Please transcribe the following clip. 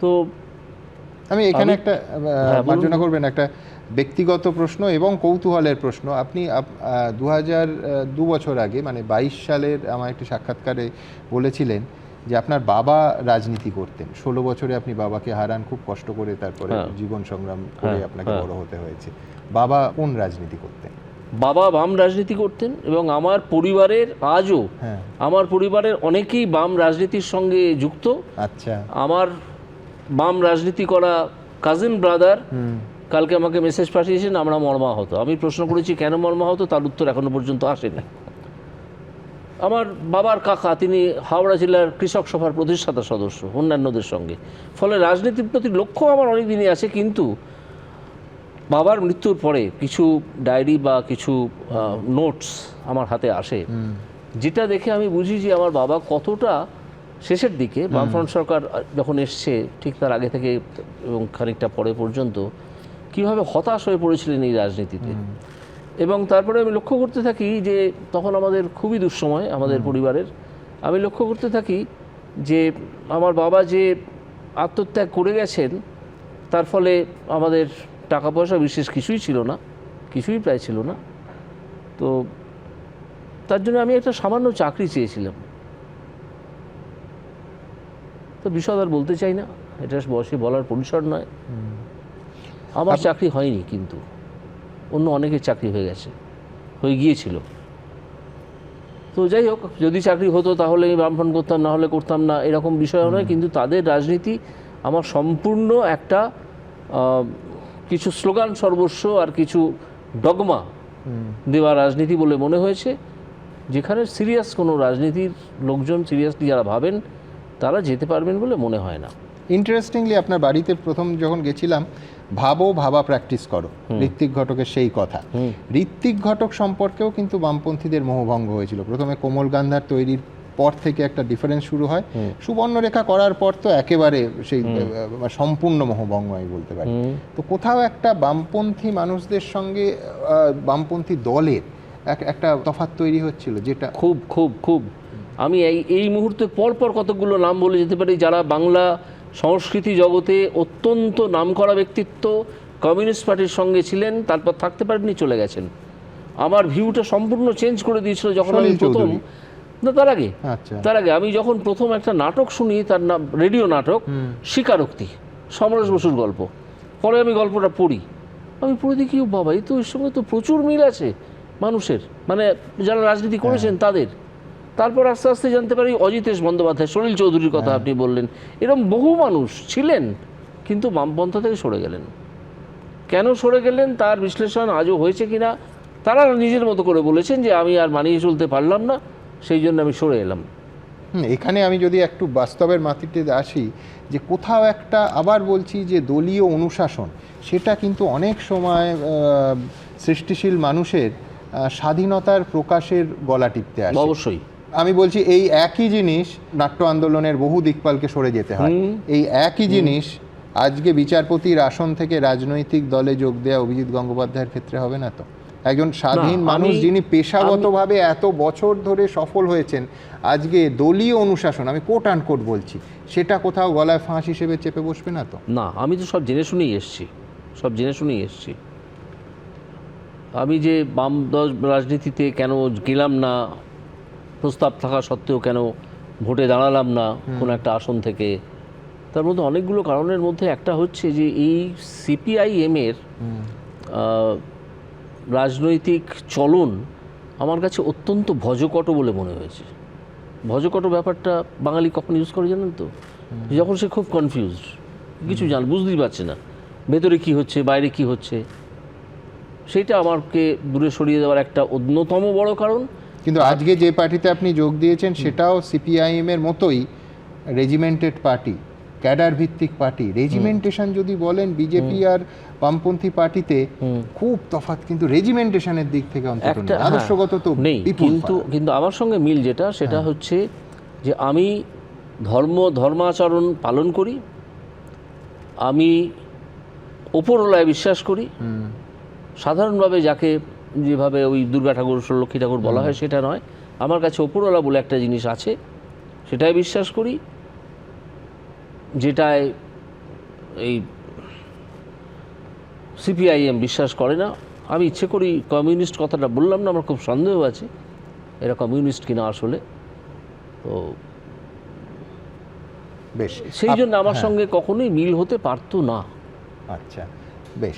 তো আমি এখানে একটা হ্যাঁ, মার্জনা করবেন একটা ব্যক্তিগত প্রশ্ন এবং কৌতূহলের প্রশ্ন। আপনি দু হাজার দু বছর আগে মানে বাইশ সালের আমার একটি সাক্ষাৎকারে বলেছিলেন যে আপনার বাবা রাজনীতি করতেন। ষোলো বছরে আপনি বাবাকে হারান খুব কষ্ট করে তারপরে হ্যাঁ। জীবন সংগ্রাম করে হ্যাঁ, আপনাকে। বড় হতে হয়েছে। বাবা কোন রাজনীতি করতেন? বাবা বাম রাজনীতি করতেন এবং আমার পরিবারের আজও হ্যাঁ। আমার পরিবারের অনেকেই বাম রাজনীতির সঙ্গে যুক্ত। আচ্ছা। আমার বাম রাজনীতি করা কাজিন ব্রাদার কালকে আমাকে মেসেজ পাঠিয়েছেন আমরা মর্মাহত আমি প্রশ্ন করেছি কেন মর্মাহত তার উত্তর এখনও পর্যন্ত আসেনি। আমার বাবার কাকা তিনি হাওড়া জেলার কৃষক সভার প্রতিষ্ঠাতা সদস্য অন্যান্যদের সঙ্গে। ফলে রাজনীতির প্রতি লক্ষ্য আমার অনেকদিনই আছে কিন্তু বাবার মৃত্যুর পরে কিছু ডায়েরি বা কিছু নোটস আমার হাতে আসে। যেটা দেখে আমি বুঝি যে আমার বাবা কতটা শেষের দিকে বামফ্রন্ট সরকার যখন এসছে ঠিক তার আগে থেকে এবং খানিকটা পরে পর্যন্ত কীভাবে হতাশ হয়ে পড়েছিলেন এই রাজনীতিতে? এবং তারপরে আমি লক্ষ্য করতে থাকি যে তখন আমাদের খুবই দুঃসময় আমাদের পরিবারের আমি লক্ষ্য করতে থাকি যে আমার বাবা যে আত্মত্যাগ করে গেছেন তার ফলে আমাদের টাকা পয়সা বিশেষ কিছুই ছিল না কিছুই প্রায় ছিল না। তো তার জন্য আমি একটা সামান্য চাকরি চেয়েছিলাম। তো বিশদ আর বলতে চাই না। এটা বসে বলার পরিসর নয়। আমার চাকরি হয়নি কিন্তু। অন্য অনেকের চাকরি হয়ে গেছে। হয়ে গিয়েছিল। তো যাই হোক যদি চাকরি হতো তাহলে আমি বামফ্রন্ট করতাম না হলে করতাম না এরকম বিষয় নয়। কিন্তু তাদের রাজনীতি আমার সম্পূর্ণ একটা কিছু স্লোগান সর্বস্ব আর কিছু ডগমা দেওয়া রাজনীতি বলে মনে হয়েছে। যেখানে সিরিয়াস কোনো রাজনীতির লোকজন সিরিয়াসলি যারা ভাবেন তারা যেতে পারবেন বলে মনে হয় না। ইন্টারেস্টিংলি আপনার বাড়িতে প্রথম যখন গেছিলাম ভাবো ভাবা প্র্যাকটিস করো। ঋত্বিক ঘটকের সেই কথা। ঋত্বিক ঘটক সম্পর্কেও কিন্তু বামপন্থীদের মোহভঙ্গ হয়েছিল। প্রথমে কোমল গান্ধার তৈরির পর থেকে একটা ডিফারেন্স শুরু হয়। সুবর্ণরেখা করার পর তো একেবারে সেই সম্পূর্ণ মোহভঙ্গ আমি বলতে পারি। তো কোথাও একটা বামপন্থী মানুষদের সঙ্গে বামপন্থী দলের এক- একটা তফাৎ তৈরি হচ্ছিল যেটা খুব খুব খুব। আমি এই এই মুহূর্তে পরপর কতগুলো নাম বলে যেতে পারি যারা বাংলা সংস্কৃতি জগতে অত্যন্ত নামকরা ব্যক্তিত্ব কমিউনিস্ট পার্টির সঙ্গে ছিলেন তারপর থাকতে পারেননি চলে গেছেন। আমার ভিউটা সম্পূর্ণ চেঞ্জ করে দিয়েছিল যখন আমি প্রথম না তার আগে। আচ্ছা। তার আগে। আমি যখন প্রথম একটা নাটক শুনি তার নাম রেডিও নাটক স্বীকারোক্তি সমরেশ বসুর গল্প। পরে আমি গল্পটা পড়ি। আমি পড়ে দেখি বাবা এই তো এর সঙ্গে তো প্রচুর মিল আছে মানুষের। মানে যারা রাজনীতি করেছেন তাদের। তারপর আস্তে আস্তে জানতে পারি অজিতেশ বন্দ্যোপাধ্যায় সলিল চৌধুরীর কথা আপনি বললেন। এরকম বহু মানুষ ছিলেন কিন্তু বামপন্থা থেকে সরে গেলেন। কেন সরে গেলেন তার বিশ্লেষণ আজও হয়েছে কিনা তারা নিজের মতো করে বলেছেন যে আমি আর মানিয়ে চলতে পারলাম না সেই জন্য আমি সরে এলাম। এখানে আমি যদি একটু বাস্তবের মাটিতে আসি যে কোথাও একটা আবার বলছি যে দলীয় অনুশাসন সেটা কিন্তু অনেক সময় সৃষ্টিশীল মানুষের স্বাধীনতার প্রকাশের গলা টিপতে আসে। অবশ্যই। আমি বলছি এই একই জিনিস নাট্য আন্দোলনের বহু দিকপালকে সরে যেতে হয়। এই একই জিনিস আজকে বিচারপতির আসন থেকে রাজনৈতিক দলে যোগ দেওয়া অভিজিৎ গঙ্গোপাধ্যায়ের ক্ষেত্রে হবে না তো? একজন স্বাধীন মানুষ যিনি পেশাগতভাবে এত বছর ধরে সফল হয়েছেন আজকে দলীয় অনুশাসন আমি কোট আন কোট বলছি সেটা কোথাও গলায় ফাঁস হিসেবে চেপে বসবে না তো? না আমি তো সব জেনে শুনেই এসছি সব জেনে শুনেই এসছি। আমি যে বাম দল রাজনীতিতে কেন গেলাম না প্রস্তাব থাকা সত্ত্বেও কেন ভোটে দাঁড়ালাম না কোনো একটা আসন থেকে? তার মধ্যে অনেকগুলো কারণের মধ্যে একটা হচ্ছে যে এই সিপিআইএমের রাজনৈতিক চলন আমার কাছে অত্যন্ত ভজকট বলে মনে হয়েছে। ভজকট ব্যাপারটা বাঙালি কখন ইউজ করে জানেন তো? যখন সে খুব কনফিউজড কিছু জান বুঝতেই পারছে না ভেতরে কি হচ্ছে বাইরে কি হচ্ছে। সেইটা আমাকে দূরে সরিয়ে দেওয়ার একটা অন্যতম বড় কারণ। কিন্তু আজকে যে পার্টিতে আপনি যোগ দিয়েছেন সেটাও সিপিআইএম এর মতোই রেজিমেন্টেড পার্টি ক্যাডার ভিত্তিক পার্টি রেজিমেন্টেশন যদি বলেন বিজেপি আর বামপন্থী পার্টিতে খুব তফাৎ কিন্তু রেজিমেন্টেশনের দিক থেকে অন্তত হ্যাঁ, আদর্শগত তো নেই। কিন্তু কিন্তু আমার সঙ্গে মিল যেটা সেটা হচ্ছে যে আমি ধর্ম ধর্মাচরণ পালন করি আমি ওপরওয়ালায় বিশ্বাস করি সাধারণভাবে যাকে যেভাবে ওই দুর্গা ঠাকুর লক্ষ্মী ঠাকুর বলা হয় সেটা নয়। আমার কাছে ওপরওয়ালা বলে একটা জিনিস আছে সেটাই বিশ্বাস করি যেটায় এই সিপিআইএম বিশ্বাস করে না। আমি ইচ্ছে করি কমিউনিস্ট কথাটা বললাম না আমার খুব সন্দেহ আছে এরা কমিউনিস্ট কিনা আসলে। তো বেশ সেই জন্য আমার হ্যাঁ, সঙ্গে কখনোই মিল হতে পারতো না। আচ্ছা বেশ।